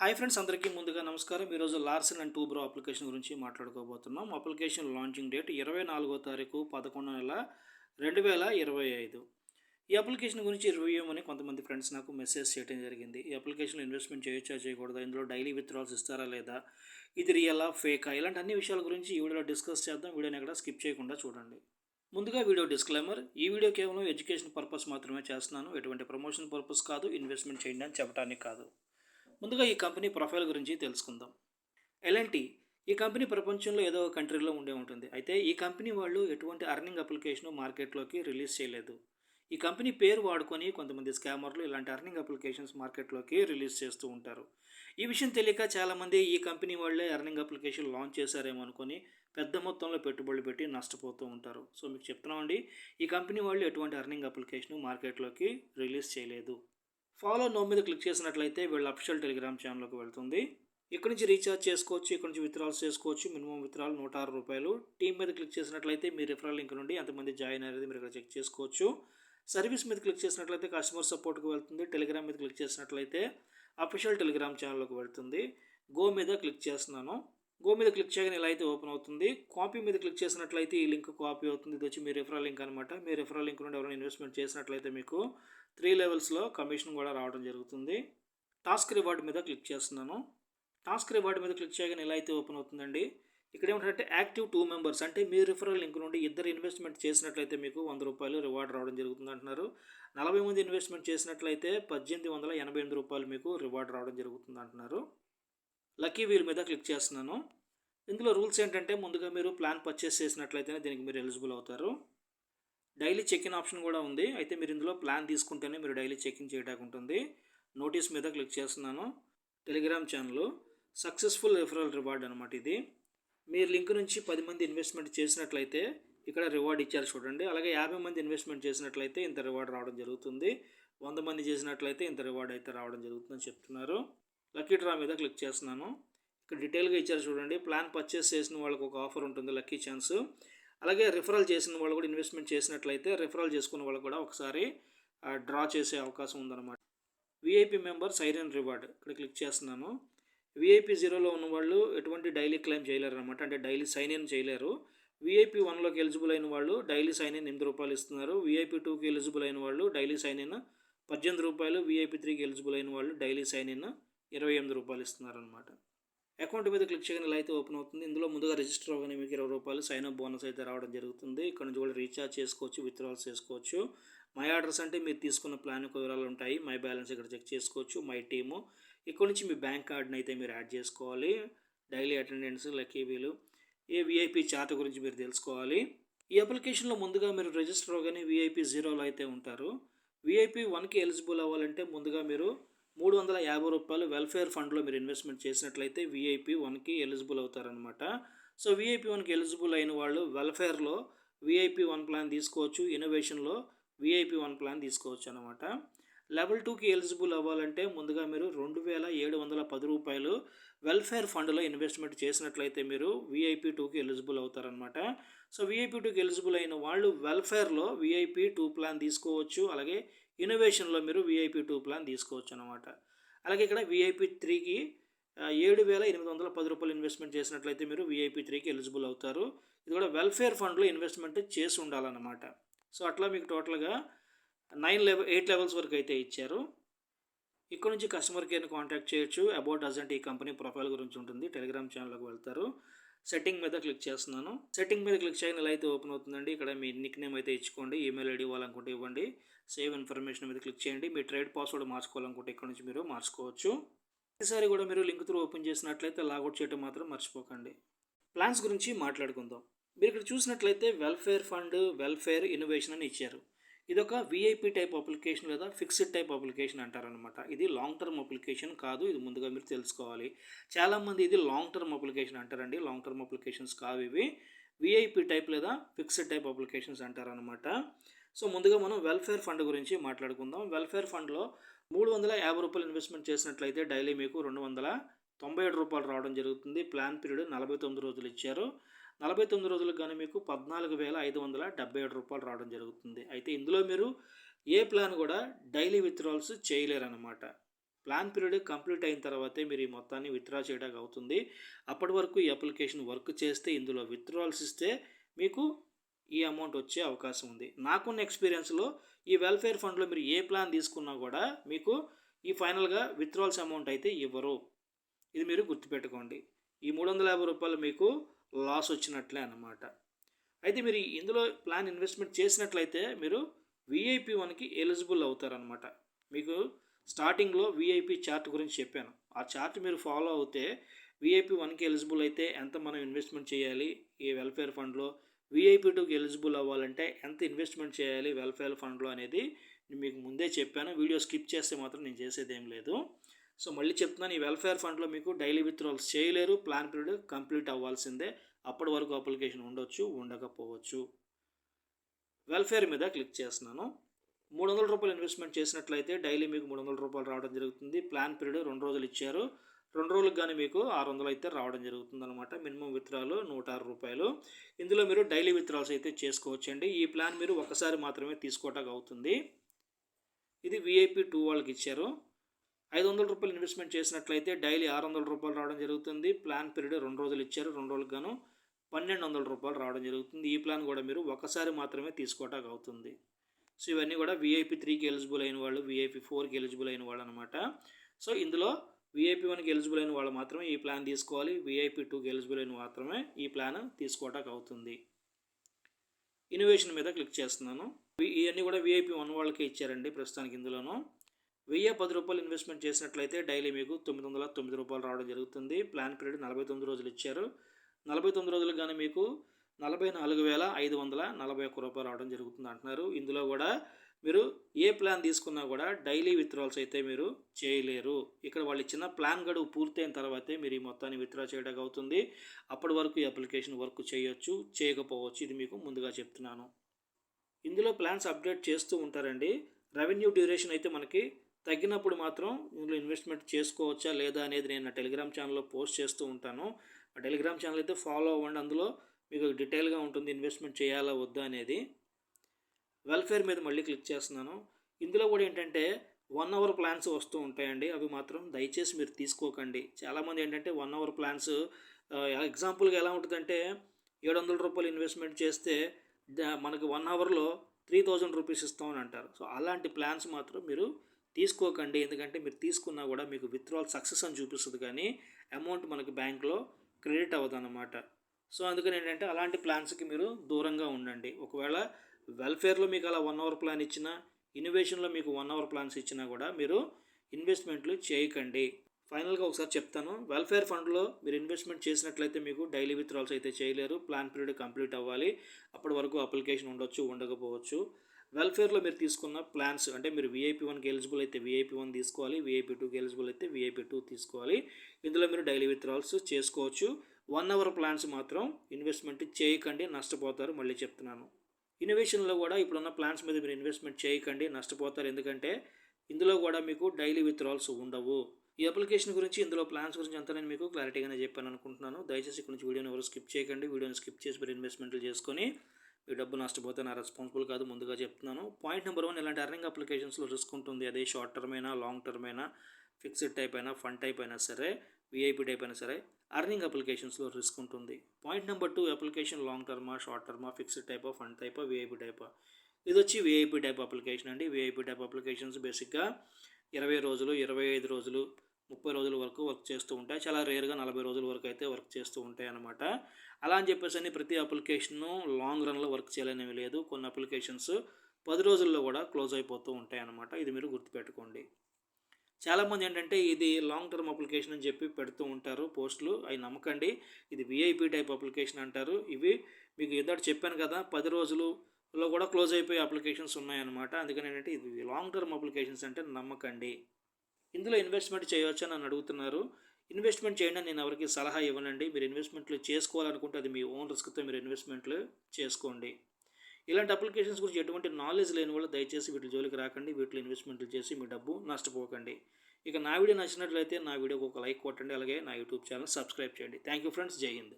Hi friends అందరికీ ముందుగా నమస్కారం. ఈరోజు లార్సన్ అండ్ టూబ్రో అప్లికేషన్ గురించి మాట్లాడుకోబోతున్నాం. అప్లికేషన్ లాంచింగ్ డేట్ ఇరవై నాలుగో తారీఖు పదకొండు నెల రెండు వేల ఇరవై ఐదు. ఈ అప్లికేషన్ గురించి రివ్యూ అని కొంతమంది ఫ్రెండ్స్ నాకు మెసేజ్ చేయడం జరిగింది. ఈ అప్లికేషన్లో ఇన్వెస్ట్మెంట్ చేయొచ్చా చేయకూడదా ఇందులో డైలీ విత్డ్రాల్స్ ఇస్తారా లేదా ఇది రియలా ఫేకా ఇలాంటి అన్ని విషయాల గురించి ఈ వీడియోలో డిస్కస్ చేద్దాం. వీడియోని ఎక్కడ స్కిప్ చేయకుండా చూడండి. ముందుగా వీడియో డిస్క్లైమర్ ఈ వీడియో కేవలం ఎడ్యుకేషన్ పర్పస్ మాత్రమే చేస్తున్నాను. ఎటువంటి ప్రమోషన్ పర్పస్ కాదు ఇన్వెస్ట్మెంట్ చేయండి అని చెప్పడానికి కాదు. ముందుగా ఈ కంపెనీ ప్రొఫైల్ గురించి తెలుసుకుందాం. ఎల్ఎన్టీ ఈ కంపెనీ ప్రపంచంలో ఏదో ఒక కంట్రీలో ఉండే ఉంటుంది. అయితే ఈ కంపెనీ వాళ్ళు ఎటువంటి అర్నింగ్ అప్లికేషన్ మార్కెట్లోకి రిలీజ్ చేయలేదు. ఈ కంపెనీ పేరు వాడుకొని కొంతమంది స్కామర్లు ఇలాంటి అర్నింగ్ అప్లికేషన్స్ మార్కెట్లోకి రిలీజ్ చేస్తూ ఉంటారు. ఈ విషయం తెలియక చాలామంది ఈ కంపెనీ వాళ్ళే అర్నింగ్ అప్లికేషన్ లాంచ్ చేశారేమో అనుకొని పెద్ద మొత్తంలో పెట్టుబడులు పెట్టి నష్టపోతూ ఉంటారు. సో మీకు చెప్తున్నామండి ఈ కంపెనీ వాళ్ళు ఎటువంటి అర్నింగ్ అప్లికేషన్ మార్కెట్లోకి రిలీజ్ చేయలేదు. ఫాలో నో మీద క్లిక్ చేసినట్లయితే వీళ్ళ అఫిషియల్ టెలిగ్రామ్ ఛానల్కి వెళ్తుంది. ఇక్కడ నుంచి రీఛార్జ్ చేసుకోవచ్చు ఇక్కడ నుంచి విత్డ్రాల్స్ చేసుకోవచ్చు. మినిమం విత్డ్రాల్ నూట ఆరు రూపాయలు. టీమ్ మీద క్లిక్ చేసినట్లయితే మీ రిఫరల్ లింక్ నుండి ఎంతమంది జాయిన్ అనేది మీరు ఇక్కడ చెక్ చేసుకోవచ్చు. సర్వీస్ మీద క్లిక్ చేసినట్లయితే కస్టమర్ సపోర్ట్కి వెళ్తుంది. టెలిగ్రామ్ మీద క్లిక్ చేసినట్లయితే అఫిషియల్ టెలిగ్రామ్ ఛానల్లోకి వెళ్తుంది. గో మీద క్లిక్ చేస్తున్నాను. గో మీద క్లిక్ చేయగానే ఇలా అయితే ఓపెన్ అవుతుంది. కాపీ మీద క్లిక్ చేసినట్లయితే ఈ లింక్ కాపీ అవుతుంది. ఇది వచ్చి మీ రిఫరల్ లింక్ అనమాట మీ రిఫరల్ లింక్ నుండి ఎవరైనా ఇన్వెస్ట్మెంట్ చేసినట్లయితే మీకు త్రీ లెవెల్స్లో కమిషన్ కూడా రావడం జరుగుతుంది. టాస్క్ రివార్డ్ మీద క్లిక్ చేస్తున్నాను. టాస్క్ రివార్డ్ మీద క్లిక్ చేయగానే ఇలా అయితే ఓపెన్ అవుతుందండి? ఇక్కడ ఏమిటంటే యాక్టివ్ టూ మెంబర్స్ అంటే మీ రిఫరల్ లింక్ నుండి ఇద్దరు ఇన్వెస్ట్మెంట్ చేసినట్లయితే మీకు వంద రూపాయలు రివార్డ్ రావడం జరుగుతుంది అంటున్నారు. నలభై మంది ఇన్వెస్ట్మెంట్ చేసినట్లయితే పద్దెనిమిది వందల ఎనభై ఎనిమిది రూపాయలు మీకు రివార్డ్ రావడం జరుగుతుంది అంటున్నారు. లక్కీ వీల్ మీద క్లిక్ చేస్తున్నాను. ఇందులో రూల్స్ ఏంటంటే ముందుగా మీరు ప్లాన్ పర్చేస్ చేసినట్లయితేనే దీనికి మీరు ఎలిజిబుల్ అవుతారు. డైలీ చెక్ ఇన్ ఆప్షన్ కూడా ఉంది. అయితే మీరు ఇందులో ప్లాన్ తీసుకుంటేనే మీరు డైలీ చెక్ ఇన్ చేయడానికి ఉంటుంది. నోటీస్ మీద క్లిక్ చేస్తున్నాను. Telegram channel. Successful referral reward అనమాట ఇది. మీరు లింక్ నుంచి పది మంది ఇన్వెస్ట్మెంట్ చేసినట్లయితే ఇక్కడ రివార్డ్ ఇచ్చారు చూడండి. అలాగే యాభై మంది ఇన్వెస్ట్మెంట్ చేసినట్లయితే ఇంత రివార్డ్ రావడం జరుగుతుంది. వంద మంది చేసినట్లయితే ఇంత రివార్డ్ అయితే రావడం జరుగుతుందని చెప్తున్నారు. లక్కీ డ్రా మీద క్లిక్ చేస్తున్నాను. ఇక్కడ డీటెయిల్గా ఇచ్చారు చూడండి. ప్లాన్ పర్చేస్ చేసిన వాళ్ళకి ఒక ఆఫర్ ఉంటుంది. లక్కీ ఛాన్స్ అలాగే రిఫరల్ చేసిన వాళ్ళు కూడా ఇన్వెస్ట్మెంట్ చేసినట్లయితే రిఫరల్ చేసుకున్న వాళ్ళు కూడా ఒకసారి డ్రా చేసే అవకాశం ఉందన్నమాట. విఐపి మెంబర్ సైరన్ రివార్డ్ ఇక్కడ క్లిక్ చేస్తున్నాను. విఐపి జీరోలో ఉన్న వాళ్ళు ఎటువంటి డైలీ క్లెయిమ్ చేయలేరు అనమాట అంటే డైలీ సైన్ ఇన్ చేయలేరు. విఐపి వన్లోకి ఎలిజిబుల్ అయిన వాళ్ళు డైలీ సైన్ ఇన్ ఎనిమిది రూపాయలు ఇస్తున్నారు. విఐపి టూకి ఎలిజిబుల్ అయిన వాళ్ళు డైలీ సైన్ ఇన్ పద్దెనిమిది రూపాయలు. విఐపి త్రీకి ఎలిజిబుల్ అయిన వాళ్ళు డైలీ సైన్ ఇన్ ఇరవై ఎనిమిది రూపాయలు ఇస్తున్నారు అనమాట అకౌంట్ మీద క్లిక్ చేయగానే ఇలా అయితే ఓపెన్ అవుతుంది. ఇందులో ముందుగా రిజిస్టర్ అవ్వగానే మీకు ఇరవై రూపాయలు సైన్ అప్ బోనస్ అయితే రావడం జరుగుతుంది. ఇక్కడ నుంచి కూడా రీఛార్జ్ చేసుకోవచ్చు విత్డ్రాల్స్ చేసుకోవచ్చు. మై ఆర్డర్స్ అంటే మీరు తీసుకున్న ప్లాన్ యొక్క వివరాలు ఉంటాయి. మై బ్యాలెన్స్ ఇక్కడ చెక్ చేసుకోవచ్చు. మై టీము ఇక్కడ నుంచి మీ బ్యాంక్ కార్డ్ని అయితే మీరు యాడ్ చేసుకోవాలి. డైలీ అటెండెన్స్ లక్కీవీలు ఏ విఐపి చార్ట్ గురించి మీరు తెలుసుకోవాలి. ఈ అప్లికేషన్లో ముందుగా మీరు రిజిస్టర్ అవ్వగానే విఐపి జీరోలో అయితే ఉంటారు. విఐపి వన్కి ఎలిజిబుల్ అవ్వాలంటే ముందుగా మీరు మూడు వందల యాభై రూపాయలు వెల్ఫేర్ ఫండ్లో మీరు ఇన్వెస్ట్మెంట్ చేసినట్లయితే విఐపి వన్కి ఎలిజిబుల్ అవుతారనమాట సో విఐపి వన్కి ఎలిజిబుల్ అయిన వాళ్ళు వెల్ఫేర్లో విఐపి వన్ ప్లాన్ తీసుకోవచ్చు ఇన్నోవేషన్లో విఐపి వన్ ప్లాన్ తీసుకోవచ్చు అనమాట లెవెల్ టూకి ఎలిజిబుల్ అవ్వాలంటే ముందుగా మీరు రెండు వేల ఏడు వందల పది రూపాయలు వెల్ఫేర్ ఫండ్లో ఇన్వెస్ట్మెంట్ చేసినట్లయితే మీరు విఐపి టూకి ఎలిజిబుల్ అవుతారనమాట సో విఐపీ టూకి ఎలిజిబుల్ అయిన వాళ్ళు వెల్ఫేర్లో విఐపీ టూ ప్లాన్ తీసుకోవచ్చు. అలాగే ఇన్నోవేషన్లో మీరు విఐపీ టూ ప్లాన్ తీసుకోవచ్చు అనమాట అలాగే ఇక్కడ విఐపీ త్రీకి ఏడు వేల ఎనిమిది వందల పది రూపాయలు ఇన్వెస్ట్మెంట్ చేసినట్లయితే మీరు విఐపీ త్రీకి ఎలిజిబుల్ అవుతారు. ఇది కూడా వెల్ఫేర్ ఫండ్లో ఇన్వెస్ట్మెంట్ చేసి ఉండాలన్నమాట. సో అట్లా మీకు టోటల్గా నైన్ లెవెల్ ఎయిట్ లెవెల్స్ వరకు అయితే ఇచ్చారు. ఇక్కడ నుంచి కస్టమర్ కేర్ని కాంటాక్ట్ చేయొచ్చు. అబౌట్ అజెంట్ ఈ కంపెనీ ప్రొఫైల్ గురించి ఉంటుంది. టెలిగ్రామ్ ఛానల్కి వెళ్తారు. సెట్టింగ్ మీద క్లిక్ చేస్తున్నాను. సెట్టింగ్ మీద క్లిక్ చేయని ఇలా అయితే ఓపెన్ అవుతుందండి ఇక్కడ మీ నిక్ నేమ్ అయితే ఇచ్చుకోండి ఈమెయిల్ ఐడి ఇవ్వాలనుకుంటే ఇవ్వండి సేవ్ ఇన్ఫర్మేషన్ మీద క్లిక్ చేయండి మీ ట్రేడ్ పాస్వర్డ్ మార్చుకోవాలనుకుంటే ఇక్కడ నుంచి మీరు మార్చుకోవచ్చు. ఈసారి కూడా మీరు లింక్ త్రూ ఓపెన్ చేసినట్లయితే లాగౌట్ చేయడం మాత్రం మర్చిపోకండి. ప్లాన్స్ గురించి మాట్లాడుకుందాం. మీరు ఇక్కడ చూసినట్లయితే వెల్ఫేర్ ఫండ్ వెల్ఫేర్ ఇన్నోవేషన్ అని ఇచ్చారు. ఇది ఒక విఐపి టైప్ అప్లికేషన్ లేదా ఫిక్స్డ్ టైప్ అప్లికేషన్ అంటారనమాట ఇది లాంగ్ టర్మ్ అప్లికేషన్ కాదు ఇది ముందుగా మీరు తెలుసుకోవాలి. చాలామంది ఇది లాంగ్ టర్మ్ అప్లికేషన్ అంటారండి. లాంగ్ టర్మ్ అప్లికేషన్స్ కావు ఇవి. విఐపి టైప్ లేదా ఫిక్స్డ్ టైప్ అప్లికేషన్స్ అంటారనమాట సో ముందుగా మనం వెల్ఫేర్ ఫండ్ గురించి మాట్లాడుకుందాం. వెల్ఫేర్ ఫండ్లో మూడు వందల యాభై రూపాయలు ఇన్వెస్ట్మెంట్ చేసినట్లయితే డైలీ మీకు రెండు వందల తొంభై ఏడు రూపాయలు రావడం జరుగుతుంది. ప్లాన్ పీరియడ్ నలభై తొమ్మిది రోజులు ఇచ్చారు. నలభై తొమ్మిది రోజులకు కానీ మీకు పద్నాలుగు వేల ఐదు వందల డెబ్బై ఏడు రూపాయలు రావడం జరుగుతుంది. అయితే ఇందులో మీరు ఏ ప్లాన్ కూడా డైలీ విత్డ్రాల్స్ చేయలేరన్నమాట. ప్లాన్ పీరియడ్ కంప్లీట్ అయిన తర్వాతే మీరు ఈ మొత్తాన్ని విత్డ్రా చేయడానికి అవుతుంది. అప్పటి వరకు ఈ అప్లికేషన్ వర్క్ చేస్తే ఇందులో విత్డ్రాల్స్ ఇస్తే మీకు ఈ అమౌంట్ వచ్చే అవకాశం ఉంది. నాకున్న ఎక్స్పీరియన్స్లో ఈ వెల్ఫేర్ ఫండ్లో మీరు ఏ ప్లాన్ తీసుకున్నా కూడా మీకు ఈ ఫైనల్గా విత్డ్రాల్స్ అమౌంట్ అయితే ఇవ్వరు. ఇది మీరు గుర్తుపెట్టుకోండి. ఈ మూడు వందల యాభై రూపాయలు మీకు లాస్ వచ్చినట్లే అనమాట అయితే మీరు ఇందులో ప్లాన్ ఇన్వెస్ట్మెంట్ చేసినట్లయితే మీరు విఐపి వన్కి ఎలిజిబుల్ అవుతారనమాట మీకు స్టార్టింగ్లో విఐపి చార్ట్ గురించి చెప్పాను. ఆ చార్ట్ మీరు ఫాలో అవుతే విఐపి వన్కి ఎలిజిబుల్ అయితే ఎంత మనం ఇన్వెస్ట్మెంట్ చేయాలి? ఈ వెల్ఫేర్ ఫండ్లో విఐపి టూకి ఎలిజిబుల్ అవ్వాలంటే ఎంత ఇన్వెస్ట్మెంట్ చేయాలి? వెల్ఫేర్ ఫండ్లో అనేది మీకు ముందే చెప్పాను. వీడియో స్కిప్ చేస్తే మాత్రం నేను చేసేది ఏం లేదు. సో మళ్ళీ చెప్తున్నాను ఈ వెల్ఫేర్ ఫండ్లో మీకు డైలీ విత్డ్రాల్స్ చేయలేరు ప్లాన్ పీరియడ్ కంప్లీట్ అవ్వాల్సిందే. అప్పటి వరకు అప్లికేషన్ ఉండొచ్చు ఉండకపోవచ్చు. వెల్ఫేర్ మీద క్లిక్ చేస్తున్నాను. మూడు వందల రూపాయలు ఇన్వెస్ట్మెంట్ చేసినట్లయితే డైలీ మీకు మూడు వందల రూపాయలు రావడం జరుగుతుంది. ప్లాన్ పీరియడ్ రెండు రోజులు ఇచ్చారు. రెండు రోజులకు కానీ మీకు ఆరు వందలు అయితే రావడం జరుగుతుంది అనమాట మినిమం విత్డ్రాలు నూట ఆరు రూపాయలు. ఇందులో మీరు డైలీ విత్డ్రాల్స్ అయితే చేసుకోవచ్చండి. ఈ ప్లాన్ మీరు ఒకసారి మాత్రమే తీసుకోవటానికి అవుతుంది. ఇది విఐపి టూ వాళ్ళకి ఇచ్చారు. ఐదు వందల రూపాయలు ఇన్వెస్ట్మెంట్ చేసినట్లయితే డైలీ ఆరు వందల రూపాయలు రావడం జరుగుతుంది. ప్లాన్ పీరియడ్ రెండు రోజులు ఇచ్చారు. రెండు రోజులకు గాను పన్నెండు వందల రూపాయలు రావడం జరుగుతుంది. ఈ ప్లాన్ కూడా మీరు ఒకసారి మాత్రమే తీసుకోవటానికి అవుతుంది. సో ఇవన్నీ కూడా విఐపి త్రీకి ఎలిజిబుల్ అయిన వాళ్ళు విఐపి ఫోర్కి ఎలిజిబుల్ అయిన వాళ్ళు అనమాట సో ఇందులో విఐపి వన్కి ఎలిజిబుల్ అయిన వాళ్ళు మాత్రమే ఈ ప్లాన్ తీసుకోవాలి. విఐపి టూకి ఎలిజిబుల్ అయిన మాత్రమే ఈ ప్లాన్ తీసుకోవటానికి అవుతుంది. ఇన్నోవేషన్ మీద క్లిక్ చేస్తున్నాను. ఇవన్నీ కూడా విఐపి వన్ వాళ్ళకే ఇచ్చారండి ప్రస్తుతానికి ఇందులోనూ. వెయ్యి పది రూపాయలు ఇన్వెస్ట్మెంట్ చేసినట్లయితే డైలీ మీకు తొమ్మిది వందల తొమ్మిది రూపాయలు రావడం జరుగుతుంది. ప్లాన్ పీరియడ్ నలభై తొమ్మిది రోజులు ఇచ్చారు. నలభై తొమ్మిది రోజులు కానీ మీకు నలభై నాలుగు వేల ఐదు వందల నలభై ఒక్క రూపాయలు రావడం జరుగుతుంది అంటున్నారు. ఇందులో కూడా మీరు ఏ ప్లాన్ తీసుకున్నా కూడా డైలీ విత్డ్రాల్స్ అయితే మీరు చేయలేరు. ఇక్కడ వాళ్ళు ఇచ్చిన ప్లాన్ గడువు పూర్తయిన తర్వాతే మీరు ఈ మొత్తాన్ని విత్డ్రా చేయడానికి అవుతుంది. అప్పటి వరకు ఈ అప్లికేషన్ వర్క్ చేయొచ్చు చేయకపోవచ్చు. ఇది మీకు ముందుగా చెప్తున్నాను. ఇందులో ప్లాన్స్ అప్డేట్ చేస్తూ ఉంటారండి. రెవెన్యూ డ్యూరేషన్ అయితే మనకి తగ్గినప్పుడు మాత్రం ఇందులో ఇన్వెస్ట్మెంట్ చేసుకోవచ్చా లేదా అనేది నేను నా టెలిగ్రామ్ ఛానల్లో పోస్ట్ చేస్తూ ఉంటాను. ఆ టెలిగ్రామ్ ఛానల్ అయితే ఫాలో అవ్వండి. అందులో మీకు డీటెయిల్గా ఉంటుంది ఇన్వెస్ట్మెంట్ చేయాలా వద్దా అనేది. వెల్ఫేర్ మీద మళ్ళీ క్లిక్ చేస్తున్నాను. ఇందులో కూడా ఏంటంటే వన్ అవర్ ప్లాన్స్ వస్తూ ఉంటాయండి. అవి మాత్రం దయచేసి మీరు తీసుకోకండి. చాలామంది ఏంటంటే వన్ అవర్ ప్లాన్స్ ఎగ్జాంపుల్గా ఎలా ఉంటుందంటే ఏడు వందల రూపాయలు ఇన్వెస్ట్మెంట్ చేస్తే మనకి వన్ అవర్లో త్రీ థౌజండ్ రూపీస్ ఇస్తామని అంటారు. సో అలాంటి ప్లాన్స్ మాత్రం మీరు తీసుకోకండి. ఎందుకంటే మీరు తీసుకున్నా కూడా మీకు విత్డ్రాల్ సక్సెస్ అని చూపిస్తుంది. కానీ అమౌంట్ మనకి బ్యాంక్లో క్రెడిట్ అవ్వదు అనమాట సో అందుకని ఏంటంటే అలాంటి ప్లాన్స్కి మీరు దూరంగా ఉండండి. ఒకవేళ వెల్ఫేర్లో మీకు అలా వన్ అవర్ ప్లాన్ ఇచ్చినా ఇన్నోవేషన్లో మీకు వన్ అవర్ ప్లాన్స్ ఇచ్చినా కూడా మీరు ఇన్వెస్ట్మెంట్లు చేయకండి. ఫైనల్గా ఒకసారి చెప్తాను. వెల్ఫేర్ ఫండ్లో మీరు ఇన్వెస్ట్మెంట్ చేసినట్లయితే మీకు డైలీ విత్డ్రాల్స్ అయితే చేయలేరు. ప్లాన్ పీరియడ్ కంప్లీట్ అవ్వాలి. అప్పటి వరకు అప్లికేషన్ ఉండొచ్చు ఉండకపోవచ్చు. వెల్ఫేర్లో మీరు తీసుకున్న ప్లాన్స్ అంటే మీరు విఐపి వన్కి ఎలిజిబుల్ అయితే విఐపి వన్ తీసుకోవాలి విఐపి టూకి ఎలిజిబుల్ అయితే విఐపి టూ తీసుకోవాలి. ఇందులో మీరు డైలీ విత్డ్రాల్స్ చేసుకోవచ్చు. వన్ అవర్ ప్లాన్స్ మాత్రం ఇన్వెస్ట్మెంట్ చేయకండి నష్టపోతారు మళ్ళీ చెప్తున్నాను. ఇన్నోవేషన్లో కూడా ఇప్పుడున్న ప్లాన్స్ మీద మీరు ఇన్వెస్ట్మెంట్ చేయకండి నష్టపోతారు. ఎందుకంటే ఇందులో కూడా మీకు డైలీ విత్డ్రాల్స్ ఉండవు. ఈ అప్లికేషన్ గురించి ఇందులో ప్లాన్స్ గురించి అంతా నేను మీకు క్లారిటీగానే చెప్పాను అనుకుంటున్నాను. దయచేసి ఇక్కడ నుంచి వీడియోని ఎవరు స్కిప్ చేయకండి. వీడియోని స్కిప్ చేసి మీరు ఇన్వెస్ట్మెంట్లు చేసుకొని ఈ డబ్బు నష్టపోతే నా రెస్పాన్సిబుల్ కాదు ముందుగా చెప్తున్నాను. పాయింట్ నెంబర్ వన్ ఇలాంటి అర్నింగ్ అప్లికేషన్స్లో రిస్క్ ఉంటుంది. అదే షార్ట్ టర్మ్ అయినా లాంగ్ టర్మ్ అయినా ఫిక్స్డ్ టైప్ అయినా ఫండ్ టైప్ అయినా సరే విఐపి టైప్ అయినా సరే అర్నింగ్ అప్లికేషన్స్లో రిస్క్ ఉంటుంది. Point number two application long టర్మా short టర్మా ఫిక్స్డ్ టైపా ఫండ్ టైపా విఐపి టైపా ఇది వచ్చి విఐపి టైప్ అప్లికేషన్ అండి. విఐపి టైప్ అప్లికేషన్స్ బేసిక్గా ఇరవై రోజులు ఇరవై ఐదు రోజులు ముప్పై రోజుల వరకు వర్క్ చేస్తూ ఉంటాయి. చాలా రేర్గా నలభై రోజుల వరకు అయితే వర్క్ చేస్తూ ఉంటాయి అనమాట అలా అని చెప్పేసి అని ప్రతి అప్లికేషను లాంగ్ రన్లో వర్క్ చేయాలనేవి లేదు. కొన్ని అప్లికేషన్స్ పది రోజుల్లో కూడా క్లోజ్ అయిపోతూ ఉంటాయి అనమాట ఇది మీరు గుర్తుపెట్టుకోండి. చాలామంది ఏంటంటే ఇది లాంగ్ టర్మ్ అప్లికేషన్ అని చెప్పి పెడుతూ ఉంటారు పోస్టులు. అవి నమ్మకండి. ఇది విఐపి టైప్ అప్లికేషన్ అంటారు. ఇవి మీకు ఇందాక చెప్పాను కదా పది రోజులలో కూడా క్లోజ్ అయిపోయే అప్లికేషన్స్ ఉన్నాయన్నమాట. అందుకని ఏంటంటే ఇది లాంగ్ టర్మ్ అప్లికేషన్స్ అంటే నమ్మకండి. ఇందులో ఇన్వెస్ట్మెంట్ చేయవచ్చు అని అడుగుతున్నారు. ఇన్వెస్ట్మెంట్ చేయండి నేను ఎవరికి సలహా ఇవ్వనండి. మీరు ఇన్వెస్ట్మెంట్లు చేసుకోవాలనుకుంటే అది మీ ఓన్ రిస్క్తో మీరు ఇన్వెస్ట్మెంట్లు చేసుకోండి. ఇలాంటి అప్లికేషన్స్ గురించి ఎటువంటి నాలెడ్జ్ లేని వాళ్ళు దయచేసి వీటి జోలికి రాకండి. వీటిలో ఇన్వెస్ట్మెంట్లు చేసి మీ డబ్బు నష్టపోకండి. ఇక నా వీడియో నచ్చినట్లయితే నా వీడియోకి ఒక లైక్ కొట్టండి. అలాగే నా యూట్యూబ్ ఛానల్ సబ్స్క్రైబ్ చేయండి. Thank you friends Jai Hind.